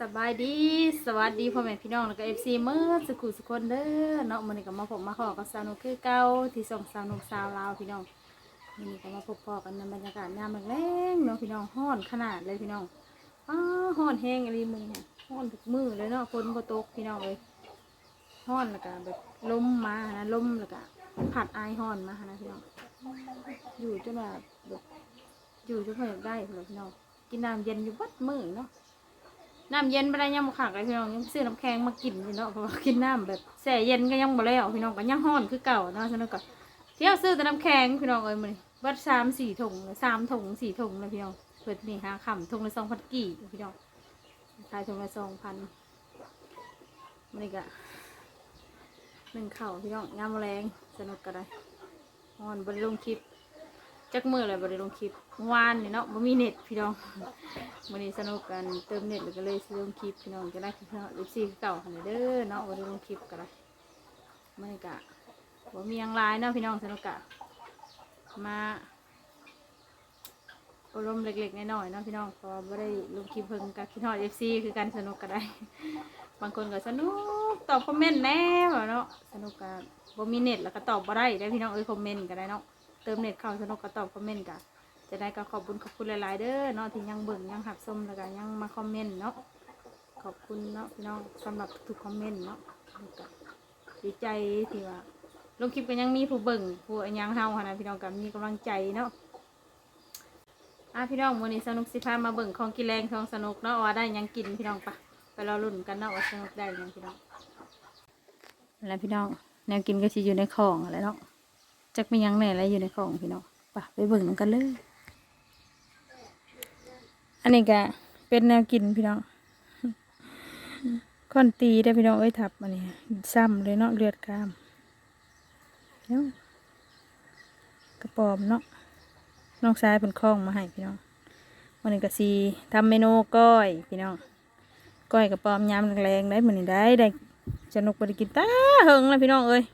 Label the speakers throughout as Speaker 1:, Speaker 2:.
Speaker 1: สบายดีสวัสดีพ่อแม่พี่น้องแล้วก็เอฟซีเมื่อสกุลสุคนเด้อเนาะมื้อนี้ก็มาพบมาขอกับสาวนุกคือเก่าที่ส่งสาวนุกสาวลาวพี่น้องมื้อนี้ก็มาพบพอกันในบรรยากาศยามแรงๆเนาะพี่น้องฮ้อนขนาดเลยพี่น้องอ้าฮ้อนแห้งอะไรมึงเนี่ยฮ้อนทุกมือเลยเนาะฝนบ่ตกพี่น้องเลยฮ้อนแล้วก็แบบลมมานะลมแล้วก็ผัดไอายฮ้อนมานะพี่น้องอยู่จนแบบแบบอยู่จนพออยากได้เลยพี่น้องกินน้ำเย็นอยู่วัดมือเนาะ น้ำเย็นไปได้ยังบ่ขักเลยพี่น้องยังซื้อน้ำแข็งมากินพี่น้องเพราะว่ากินน้ำแบบแช่เย็นก็ยังบ่แล้วพี่น้องก็ยังห้อนคือเก่าเนาะฉะนั้นก็เที่ยวซื้อแต่น้ำแข็งพี่น้องเอ้ยมื้อนี้เบัดสามสี่ถุงสามถุงสี่ถุงเลยพี่น้องเปิดนี่หาค่ำถุงละสองพันกี่พี่น้องขายถุงละสองพันมื้อนี้ก็หนึ่งเข่าวพี่น้องยามแมลงสนุกก็ได้ฮ้อนบริลงคลิป จักมือเลยบริลงคลิปวานนี่เนาะบ่มีเน็ตพี่น้องวันนี้สนุกกันเติมเน็ตแล้วก็เลยซื้อลงคลิปพี่น้องจะได้คลิปเอฟซีเก่าหันเด้อเนาะวันนี้ลงคลิปกันเลยไม่กะว่มียังหลายเนาะพี่น้องสนุกกะมาอบรมเล็กๆน้อยๆเนาะพี่น้องเพอไม่ได้ลงคลิปเพิ่งกับคิดฮอดเอฟซีคือการสนุกกันได้ บางคนก็สนุกตอบคอมเมนต์แน่เนาะสนุกกันบ่มีเน็ตแล้วก็ตอบบ่ได้ได้พี่น้องเอ้ยคอมเมนต์ก็ได้เนาะ ติมเน็ตเข้าสนุกก็ตอบคอมเมนต์กันจะได้ก็ขอบคุณขอบคุณหลายๆเด้อเนาะที่ยังเบิ่งยังหับส้มแล้วก็ยังมาคอมเมนต์เนาะขอบคุณเนาะพี่น้องสำหรับทุกคอมเมนต์เนาะดีใจที่ว่าลงคลิปก็ยังมีผู้เบิ่งผู้อันยังเฮาหั้นนะพี่น้องก็มีกำลังใจเนาะอะพี่น้องวันนี้สนุกสิพามาเบิ่งของกินแรงของสนุกเนาะว่าได้ยังกินพี่น้องปะไปรอลุ้นกันเนาะว่าสนุกได้ยังพี่น้องแล้วพี่น้องแนวกินก็สิอยู่ในของอะไรเนาะ จักมียังแหนอะไรอยู่ในของพี่น้องปะไปเบิ่งกันเลย อันนี้ก็เป็นแนวกินพี่น้องคอนตีได้พี่น้องเอ้ยทับอันนี้ซ้ำเลยเนาะเลือดกล้ามเนาะกระปอมเนาะน้องชายเป็นคล้องมาให้พี่น้องวันนี้ก็สีทำเมนูก้อยพี่น้องก้อยกระปอมยำแรงๆได้เหมือนนี้ได้ได้สนุกไปกินตาเฮงเลยพี่น้องเอ้ย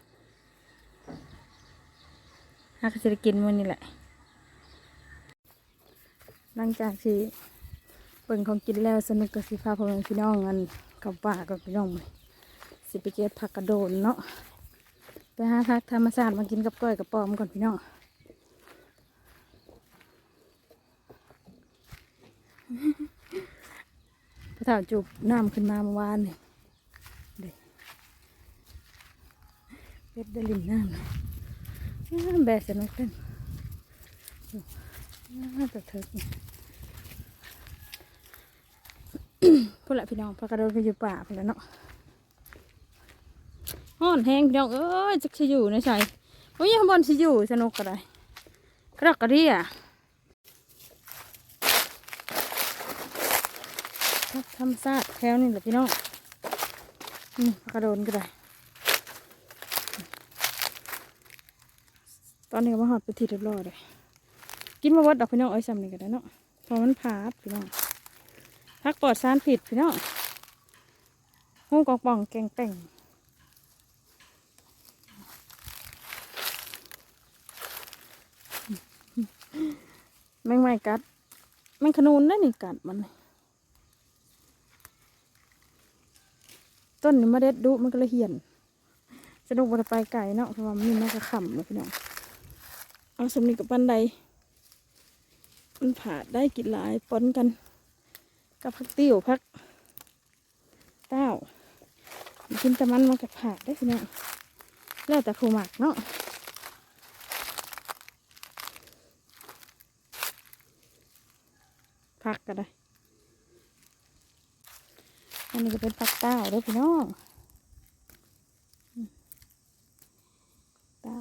Speaker 1: ฮักจะกินวันนี้แหละ หลังจากที่เปิ่งของกินแล้วสนุกกับสิพาพ่อแม่พี่น้องกันกับป่ากับพี่น้องเลยสิไปเก็บผักกระโดนเนาะไปหาทักธรรมชาติมากินกับก้อยกับปอมก่อนพี่น้องพระเถาจูบน้ำขึ้นมาเมื่อวานนี่เด็เป็ดได้ลินน้ำเลย แบสนุกเต้นน่าจะถึกพูดละพี่น้องพากระโดดไปอยู่ป่าไปแล้วเนาะห้อนแห้งพี่น้องเอ้ยจะสิอยู่ในใส่โอ้ยข้างบนสิอยู่สนุกกระไรกระดกกระเดียทำซาดแถวนี่แหละพี่น้องนี่พากระโดดก็ได้ ตอนนี้ก็มาหอดไปทีเรียบร้อยเลยกินมาวัดดอกพี่น้องเอ้ยซ้ำนี่ก็ได้เนาะพอมันผาดพี่น้องพักปลอดสารผิดพี่น้องหูกองป่องแกงแต่งแมงไม้กัดแมงขนูนได้นี่กัดมันต้นนี่มาเด็ดดุมันก็เลยเหี่ยนสนุกบันไปไก่เนาะเพราะว่ามันมีแม่กระขำเลยพี่น้อง เอาสมนีกับปันใดมันผ่าได้กินหลายปนกัน กับพักติ้วพักเต้ากินแต่มันมากับผ่าได้พี่น้องแล้วแต่ผู้หมักเนาะพักก็ได้ อันนี้ก็เป็นพักเต้าด้วยพี่น้องอืมเต้า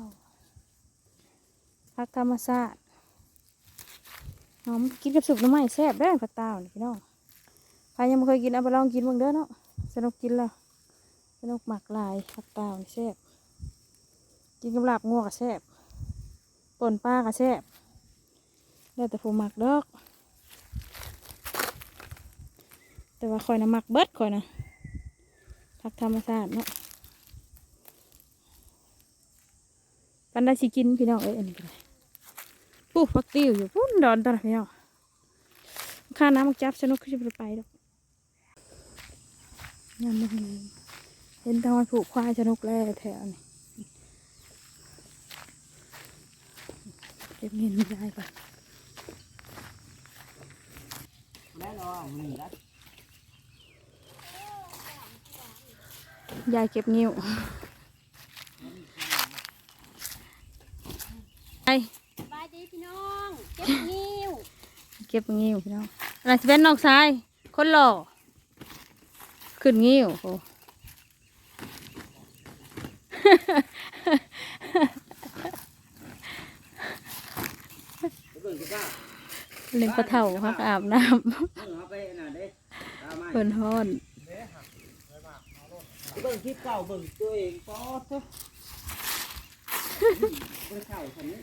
Speaker 1: พักธรรมชาติหอมกินกับสุกน้ำไม้แซ่บได้ผักตาวนี่พี่น้องใครยังไม่เคยกินเอาไปลองกินบ้างเด้อเนาะสนุกกินแล้วสนุกหมักลายผักตาวนี่แซ่บกินกับลาบงัวก็แซ่บป่นปลาก็แซ่บแล้แต่ผู้หมักดอก แต่ว่าคอยนะหมักเบิดคอยนะผักธรรมชาติเนาะปันได้สิกินพี่น้องเอ้ยอันนี้ก็ได้ปุ๊บ ปักติวอยู่พุ่นดอนตอนพี่น้องข้าน้ำมักจับสนุกขึ้นไปไปดอกยามมันเห็นเห็นตอนผูกควายสนุกแล้วแถวนี้เก็บเงินไม่ได้ปะ
Speaker 2: แน่อนมันนะ
Speaker 1: ยายเก็บงิ้วไป
Speaker 3: ดีพี่น้องเจ็บนิ้ว
Speaker 1: เก็บงิ้วพี่น้องอะไรจะเป็นนอกซ้าย คนหล่อขึ้นงิ้วโอ้
Speaker 2: เบิ่งกูจ้า
Speaker 1: เล่นปลาเถ่าพักอาบน้
Speaker 2: มึงเอาไปน่ะเด้ตามำมา
Speaker 1: เพิ่นฮ้อน
Speaker 2: เบิ่งคลิปเก่าเบิ่งตัวเองป๊อดทุกเบิ่งเข่าฉันนี้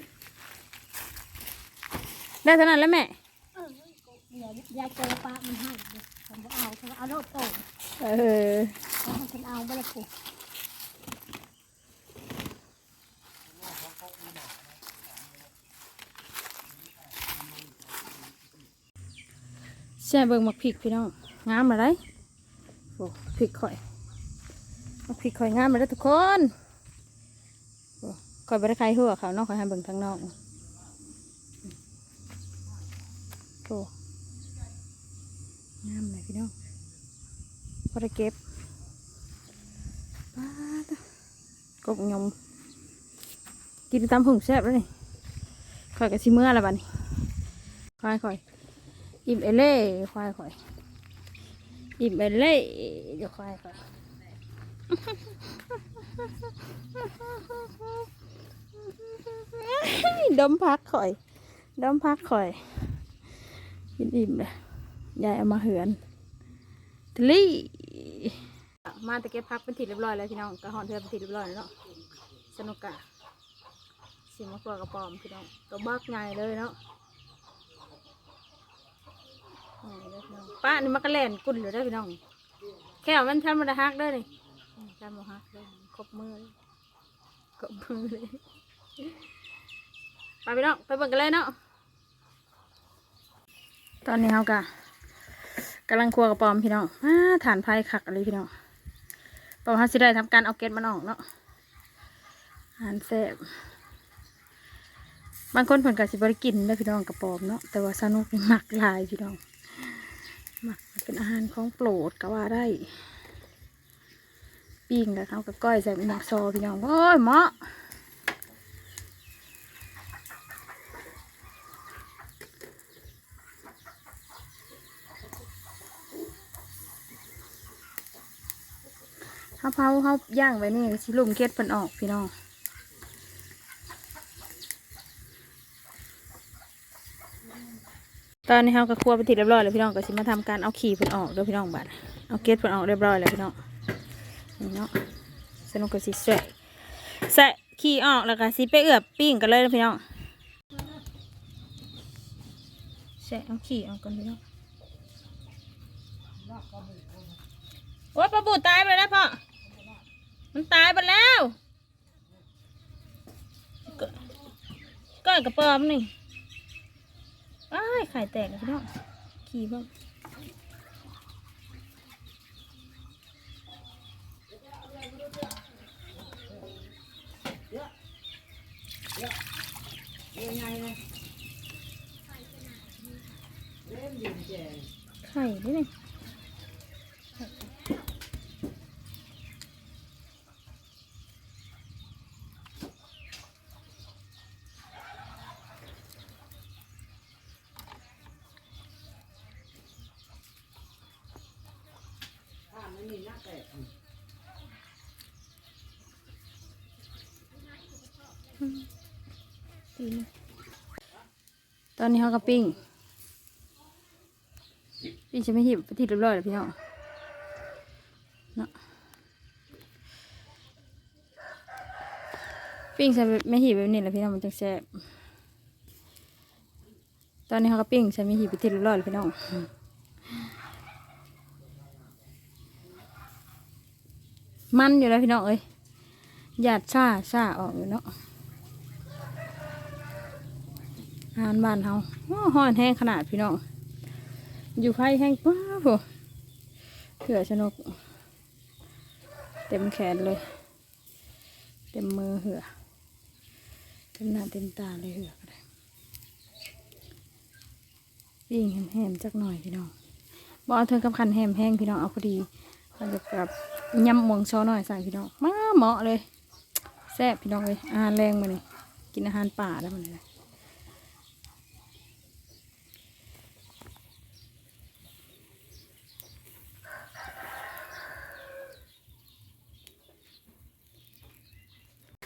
Speaker 1: ได้เท่านั้นแล้วแม่
Speaker 3: เออเดี๋ยวยายเจอปลามันให้ผมเอาผมเอาโลดโต
Speaker 1: เออ
Speaker 3: ฉันเอาไปละปุ๊
Speaker 1: แช่เบิ่งมักพริกพี่น้องงามมาได้โอ้พริกข่อยมักพริกข่อยงามมาได้อทุกคนโอ้ข่อยบริใครหัวเขาเนอกข่อยให้เบิ่งทางนอก โอ้งามเลยพี่น้องพอได้เก็บป้ากบยมกินตามผงแซ่บแล้วนี่ข่อยกับชิเมื่อล้วบัดนี้ข่อยข่อยอิ่มเอเล่ควายข่อยอิ่มเอเล่เดี๋ยวควายข่อยดมพักข่อยดมพักข่อย กินอิ่มเลยยายเอามาเหือนทลี่มาตะเก็บพักเป็นทีเรียบร้อยแล้วพี่น้องกระหอนเทือเป็นทีเรียบร้อยแล้วเนาะสนุกอะสิมาตัวกระปอมพี่น้องตัวบักใหญ่เลยเนาะป้านี่มันก็แล่นกุ่นเลยได้พี่น้อง แค่มันทำมันได้ฮักได้อนี่อืมทำมาฮักเลยครบมือเลยครบมือเลยไปพี่น้องไปเบิ่งกันเลยเนาะ ตอนนี้เขากะกำลังครัวกระปอมพี่น้องอาฐานไฟขักอะไรพี่น้องปอมเขาสิได้ทำการเอาเกล็ดมันออกเนาะอาหารแซ่บบางคนเพิ่นก็สิบริกินได้พี่น้องกระปอมเนาะแต่ว่าสนุกนี่มักลายพี่น้องหมักเป็นอาหารของโปรดก็ว่าได้ปิ้งกับเขากับก้อยใส่หมักซอพี่น้องโอ้ยเหมาะ เขาเผาเขาย่างไว้นี่ก็สิลุ่มเกล็ดเพิ่นออกพี่น้องตอนนี้เขาก็คั่วไปนทีเรียบร้อยแล้วพี่น้องก็สิมาทำการเอาขี้เพิ่นออกเด้อพี่น้องบัดเอาเกล็ดเพิ่นออกเรียบร้อยแล้วพี่น้องนี่เนาะสนุกก็สิแสะแสะขี้ออกแล้วก็สิไปเอือบปิ้งกันเลยนะพี่น้องแสะเอาขี้ออกกันพี่น้องโอ้ยปลาบูตายไปแล้วพ่อ มันตายไปแล้วก้อยกระป๋อมนี่อ้ายไข่แตกแล้วพี่น้องขี้บ้าง
Speaker 2: ยังไงนะเล่นยิงแจง
Speaker 1: ไข่ด้วยนี่
Speaker 2: ถ้าไม่มีนักแต
Speaker 1: อนนี้เขาก็ปิ้งปิ้งจะไม่หิบไปที่เรียบร้อยแล้วพี่น้องเนาะปิ้งใส่ไม่หิบแบบนี้แหละพี่น้องมันจะแซ่บตอนนี้เขาก็ปิ้งใส่ไม่หิบไปที่เรียบร้อยแล้วพี่น้อง มันอยู่แล้วพี่น้องเอ้ยหยาดซ่าซ่าออกอยู่เนาะอาหารบ้านเฮาห้อนแห้งขนาดพี่น้อง อยู่ไฟแห้งป้าโเถื่อสนุกเต็มแขนเลย เต็มมือเหือเต็มหน้าเต็มตาเลยเหือก็ได้ปิ้งแหมๆจักหน่อยพี่น้องบเอาเทิงกับคันแหมแห้งพี่น้องเอาพอดี มันจะแบบยำมวงช้อหน่อยใส่พี่น้องมาเหมาะเลยแซ่บพี่น้องเลยอาหารแรงมาเลยกินอาหารป่าได้วมันเลย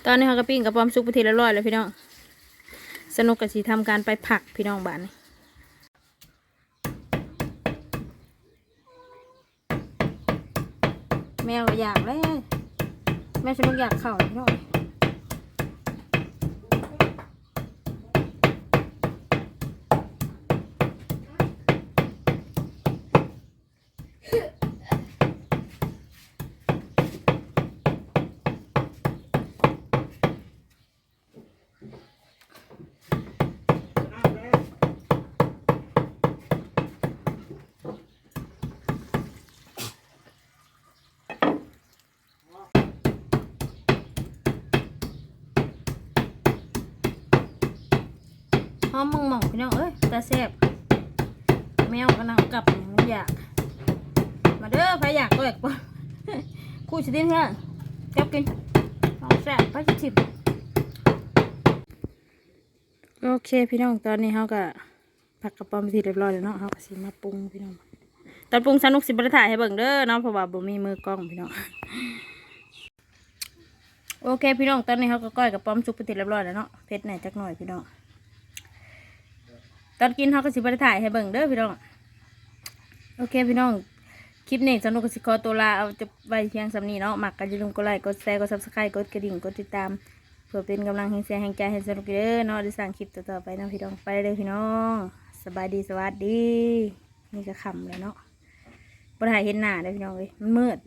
Speaker 1: ตอนนี้เขาก็ปิ้งกับปอมซุกไปทีละร้อยแล้วพี่น้อง สนุกกับสีทำการไปผักพี่น้องบ้านนี้ แมวก็อยากเลยแม่ฉันไม่อยากเข่าพี่น้อง มมองมองพี่น้องเอ้ยตาแซ่บแมวกำลังกลับมันอยาก มาเด้อใครอยากก็อยากปะคู่ชิดินค่ะจับกินเอาแซ่บไปจิบโอเคพี่น้องตอนนี้เขาก็ผักกระป๋อมไปทีเรียบร้อยแล้วเนาะเขาก็สิมาปรุงพี่น้องตอนปรุงสนุกสิบรถ่ายให้เบิ่งเด้อเนาะเพราะว่าบ่มีมือกล้องพี่น้องโอเคพี่น้องตอนนี้เขาก็ก้อยกับป้อมซุปไปติดเรียบร้อยแล้วเนาะเผ็ดหน่อยจักหน่อยพี่น้อง ตอนกินเขาก็สิบรถ่ายให้เบิ่งเด้อพี่น้อง โอเคพี่น้อง คลิปนี้สนุกกสิคอตัวลาเอาจะไว้เพียงสำนีเนาะหมักกันอย่าลืมกดไลค์กดแชร์กดซับสไครต์กดกระดิ่งกดติดตามเพื่อเป็นกำลังแห่งเสียงแห่งใจให้สนุกเด้อเนาะได้สร้างคลิปต่อๆไปเนาะพี่น้องไปเลยพี่น้อง สบายดีสวัสดี นี่ก็คำเลยเนาะบ่ได้เห็นหน้าเลยพี่น้องเลยมันมืด